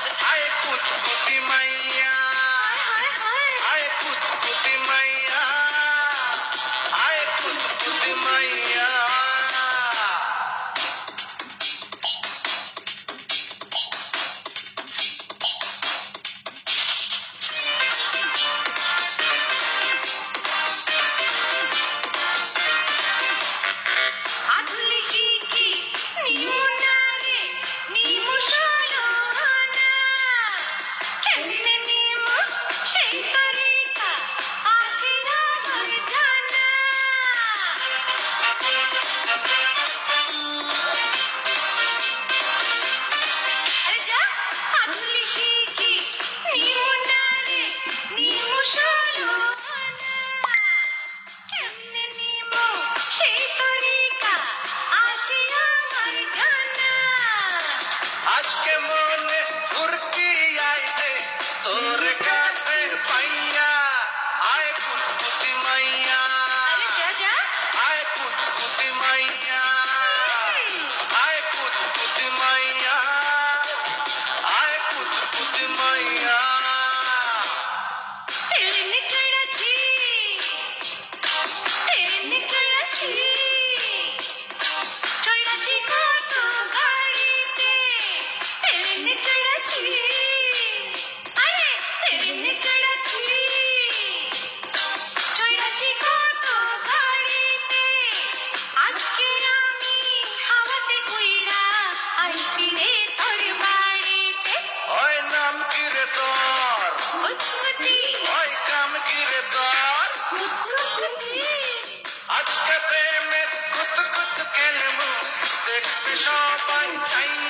I put আজকে মনে Take me sharp.